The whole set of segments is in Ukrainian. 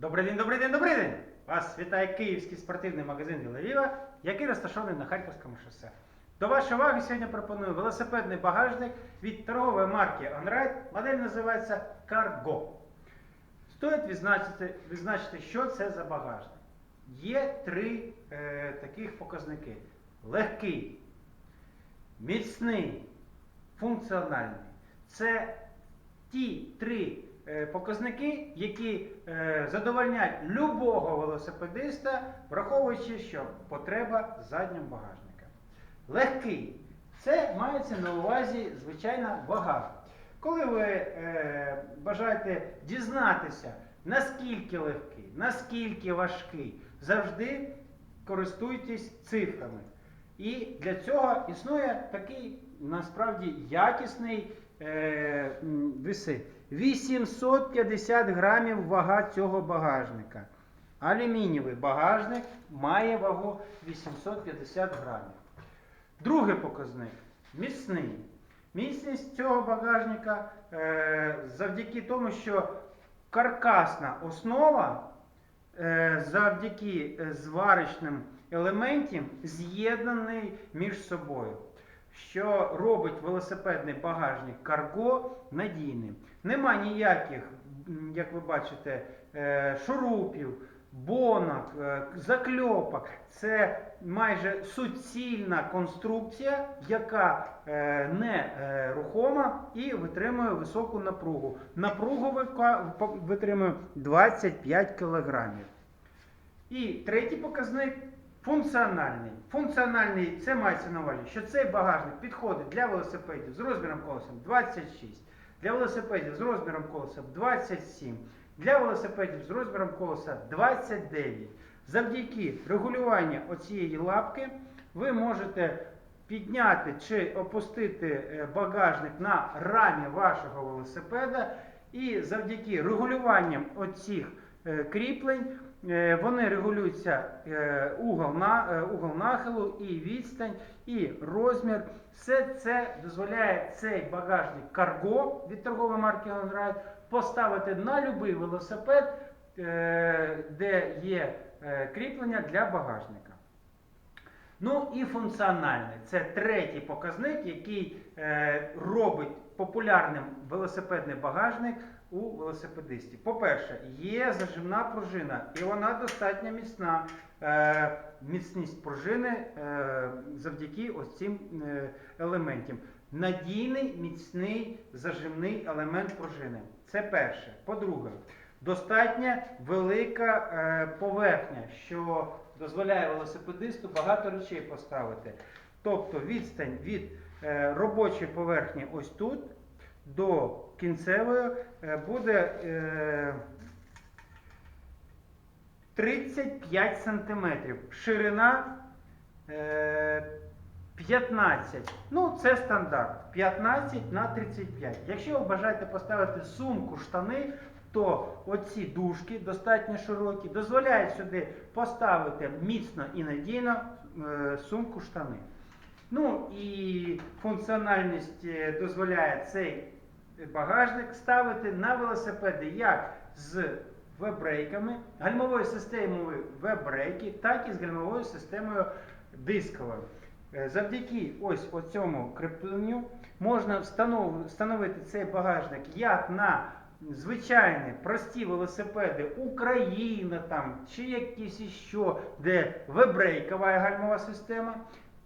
Добрий день, добрий день, добрий день! Вас вітає київський спортивний магазин Вілавіва, який розташований на Харківському шосе. До вашої уваги сьогодні пропоную велосипедний багажник від торгової марки OnRide. Модель називається Cargo. Стоїть відзначити, відзначити, що це за багажник. Є три е, таких показники: легкий, міцний, функціональний. Це ті три показники, які е, задовольняють любого велосипедиста, враховуючи, що потреба заднього багажника. Легкий. Це мається на увазі звичайна вага. Коли ви е, бажаєте дізнатися, наскільки легкий, наскільки важкий, завжди користуйтесь цифрами. І для цього існує такий насправді якісний е, віси. 850 грамів вага цього багажника. Алюмінієвий багажник має вагу 850 грамів. Другий показник міцний. Міцність цього багажника е, завдяки тому, що каркасна основа е, завдяки е, зварочним елементам з'єднаний між собою, що робить велосипедний багажник Cargo надійним. Нема ніяких, як ви бачите, е, шурупів, бонок, е, закльопок. Це майже суцільна конструкція, яка е, не рухома і витримує високу напругу. Напругу витримує 25 кг. І третій показник функціональний. Функціональний це мається на увазі, що цей багажник підходить для велосипедів з розміром колеса 26, для велосипедів з розміром колеса 27, для велосипедів з розміром колеса 29. Завдяки регулюванню оцієї лапки ви можете підняти чи опустити е, багажник на рамі вашого велосипеда. І завдяки регулюванням оцих кріплень е, вони регулюються е, угол, на, е, угол нахилу, і відстань, і розмір. Все це дозволяє цей багажник Cargo від торгової марки OnRide поставити на будь-який велосипед, е, де є е, кріплення для багажника. Ну і функціональний. Це третій показник, який е, робить популярним велосипедний багажник у велосипедистів. По-перше, є зажимна пружина, і вона достатньо міцна. Е, міцність пружини е, завдяки ось цим е, елементам. Надійний, міцний зажимний елемент пружини. Це перше. По-друге, достатньо велика е, поверхня, що дозволяє велосипедисту багато речей поставити. Тобто відстань від е, робочої поверхні ось тут до кінцевої е, буде е, 35 сантиметрів. Ширина е, 15. Ну, це стандарт. 15 на 35. Якщо ви бажаєте поставити сумку штани, то оці дужки достатньо широкі, дозволяють сюди поставити міцно і надійно е, сумку штани. Ну і функціональність е, дозволяє цей багажник ставити на велосипеди як з веб-брейками, гальмовою системою веб-брейки, так і з гальмовою системою дисковою. Е, Завдяки ось цьому кріпленню можна встановити цей багажник як на звичайні прості велосипеди Україна там, чи якісь іще, де вебрейкова гальмова система.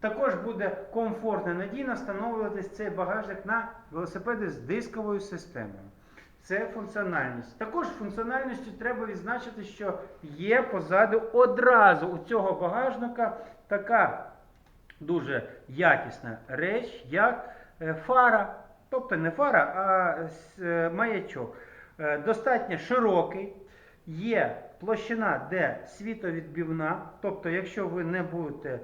Також буде комфортно надійно встановлюватись цей багажник на велосипеди з дисковою системою. Це функціональність. Також функціональністю треба відзначити, що є позаду одразу у цього багажника така дуже якісна реч, як е, фара. Тобто не фара, а е, маячок. Е, Достатньо широкий, є площина, де світовідбивна. Тобто, якщо ви не будете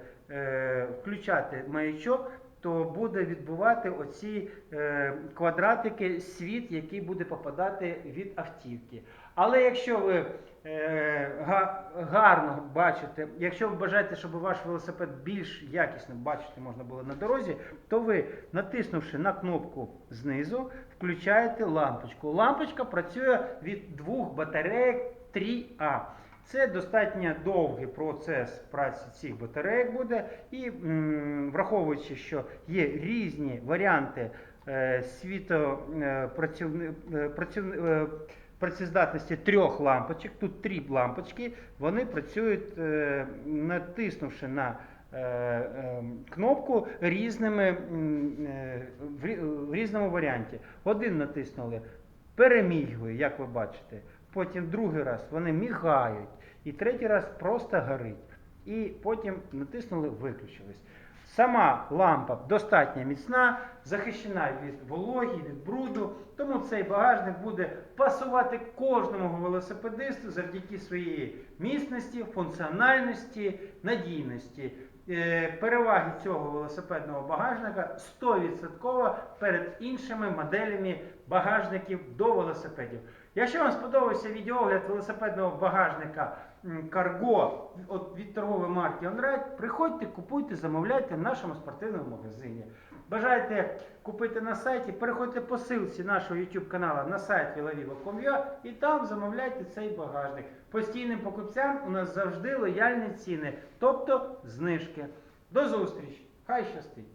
включати маячок, то буде відбивати оці е, квадратики світ, який буде попадати від автівки. Але якщо ви е, га- гарно бачите, якщо ви бажаєте, щоб ваш велосипед більш якісно бачити можна було на дорозі, то ви, натиснувши на кнопку знизу, включаєте лампочку. Лампочка працює від двох батарейок 3А. Це достатньо довгий процес праці цих батарейок буде, і враховуючи, що є різні варіанти е, е, е, працездатності трьох лампочок, тут три лампочки, вони працюють, натиснувши на кнопку різними, в різному варіанті. Один натиснули, перемігує, як ви бачите. Потім другий раз вони мігають, і третій раз просто горить. І потім натиснули, виключились. Сама лампа достатньо міцна, захищена від вологі, від бруду, тому цей багажник буде пасувати кожному велосипедисту завдяки своїй міцності, функціональності, надійності. Е, Переваги цього велосипедного багажника 100% перед іншими моделями багажників до велосипедів. Якщо вам сподобався відеогляд велосипедного багажника Cargo від торгової марки OnRide, приходьте, купуйте, замовляйте в нашому спортивному магазині. Бажаєте купити на сайті, переходьте по ссылці нашого YouTube каналу на сайт vilaviva.com.ua і там замовляйте цей багажник. Постійним покупцям у нас завжди лояльні ціни, тобто знижки. До зустрічі! Хай щастить!